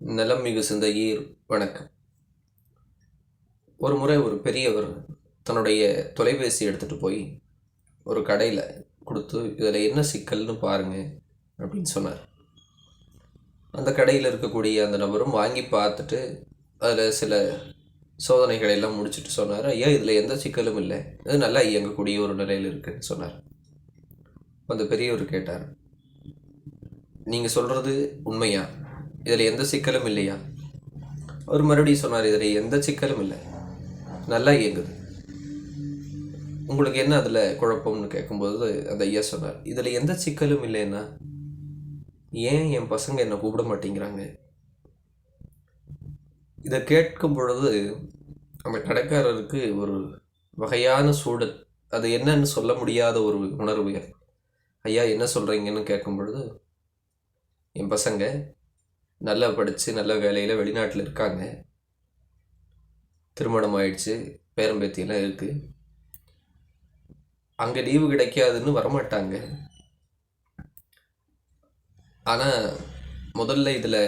நலம் மிகு சிந்தையீர் வணக்கம். ஒரு முறை ஒரு பெரியவர் தன்னுடைய தொலைபேசி எடுத்துகிட்டு போய் ஒரு கடையில் கொடுத்து இதில் என்ன சிக்கல்னு பாருங்கள் அப்படின்னு சொன்னார். அந்த கடையில் இருக்கக்கூடிய அந்த நபரும் வாங்கி பார்த்துட்டு அதில் சில சோதனைகளை எல்லாம் முடிச்சுட்டு சொன்னார் ஐயா இதில் எந்த சிக்கலும் இல்லை. இது நல்லா இயங்கக்கூடிய ஒரு நிலையில் இருக்குன்னு சொன்னார். அந்த பெரியவர் கேட்டார் நீங்கள் சொல்கிறது உண்மையா? இதில் எந்த சிக்கலும் இல்லையா? அவர் மறுபடியும் சொன்னார் இதில் எந்த சிக்கலும் இல்லை. நல்லா இயங்குது. உங்களுக்கு என்ன அதில் குழப்பம்னு கேட்கும்போது அந்த ஐயா சொன்னார் இதில் எந்த சிக்கலும் இல்லைன்னா ஏன் என் பசங்க என்னை கூப்பிட மாட்டேங்கிறாங்க? இதை கேட்கும் பொழுது அந்த கடைக்காரருக்கு ஒரு வகையான சூழல் அது என்னன்னு சொல்ல முடியாத ஒரு உணர்வு ஐயா என்ன சொல்கிறீங்கன்னு கேட்கும் பொழுது என் பசங்க நல்லா படித்து நல்ல வேலையில் வெளிநாட்டில் இருக்காங்க. திருமணம் ஆயிடுச்சு பேரம்பேத்தியெல்லாம் இருக்குது அங்கே லீவு கிடைக்காதுன்னு வரமாட்டாங்க. ஆனால் முதல்ல இதில்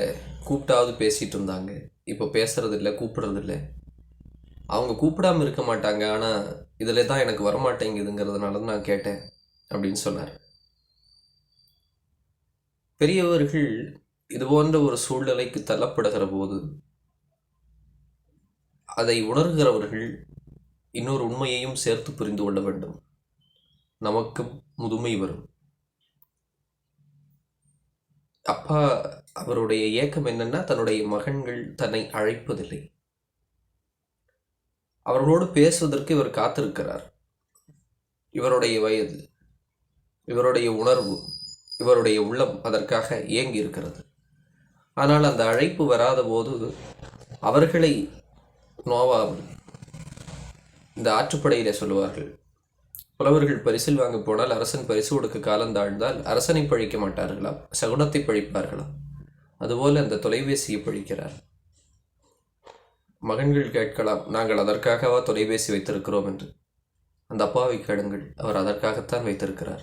கூப்பிட்டாவது பேசிகிட்டு இருந்தாங்க. இப்போ பேசுகிறதில்ல இல்லை அவங்க கூப்பிடாம இருக்க மாட்டாங்க. ஆனால் இதில் தான் எனக்கு வரமாட்டேங்குதுங்கிறதுனால தான் நான் கேட்டேன் அப்படின்னு சொன்னார். பெரியவர்கள் இது போன்ற ஒரு சூழ்நிலைக்கு தள்ளப்படுகிற போது அதை உணர்கிறவர்கள் இன்னொரு உண்மையையும் சேர்த்து புரிந்து கொள்ள வேண்டும். நமக்கு முதுமை வரும். அப்பா அவருடைய ஏக்கம் என்னன்னா தன்னுடைய மகன்கள் தன்னை அழைப்பதில்லை. அவர்களோடு பேசுவதற்கு இவர் காத்திருக்கிறார். இவருடைய வயது இவருடைய உணர்வு இவருடைய உள்ளம் அதற்காக இயங்கி இருக்கிறது ஆனால் அந்த அழைப்பு வராத போது அவர்களை நோவாமல் இந்த ஆற்றுப்படையிலே சொல்லுவார்கள். புலவர்கள் பரிசில் வாங்க போனால் அரசன் பரிசு கொடுக்க காலம் தாழ்ந்தால் அரசனை பழிக்க மாட்டார்களாம் சகுனத்தை பழிப்பார்களாம் அதுபோல் அந்த தொலைபேசியை பழிக்கிறார். மகன்கள் கேட்கலாம் நாங்கள் அதற்காகவா தொலைபேசி வைத்திருக்கிறோம் என்று. அந்த அப்பாவை கேளுங்கள் அவர் அதற்காகத்தான் வைத்திருக்கிறார்.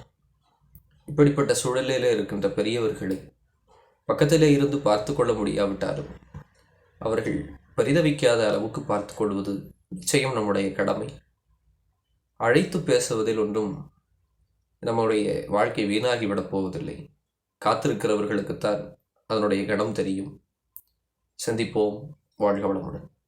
இப்படிப்பட்ட சூழலில் இருக்கின்ற பெரியவர்களை பக்கத்திலே இருந்து பார்த்து கொள்ள முடியாவிட்டாலும் அவர்கள் பரிதவிக்காத அளவுக்கு பார்த்து கொள்வது நிச்சயம் நம்முடைய கடமை. அழைத்து பேசுவதில் ஒன்றும் நம்முடைய வாழ்க்கை வீணாகிவிடப் போவதில்லை. காத்திருக்கிறவர்களுக்குத்தான் அதனுடைய கணம் தெரியும். சந்திப்போம். வாழ்க வளமுடன்.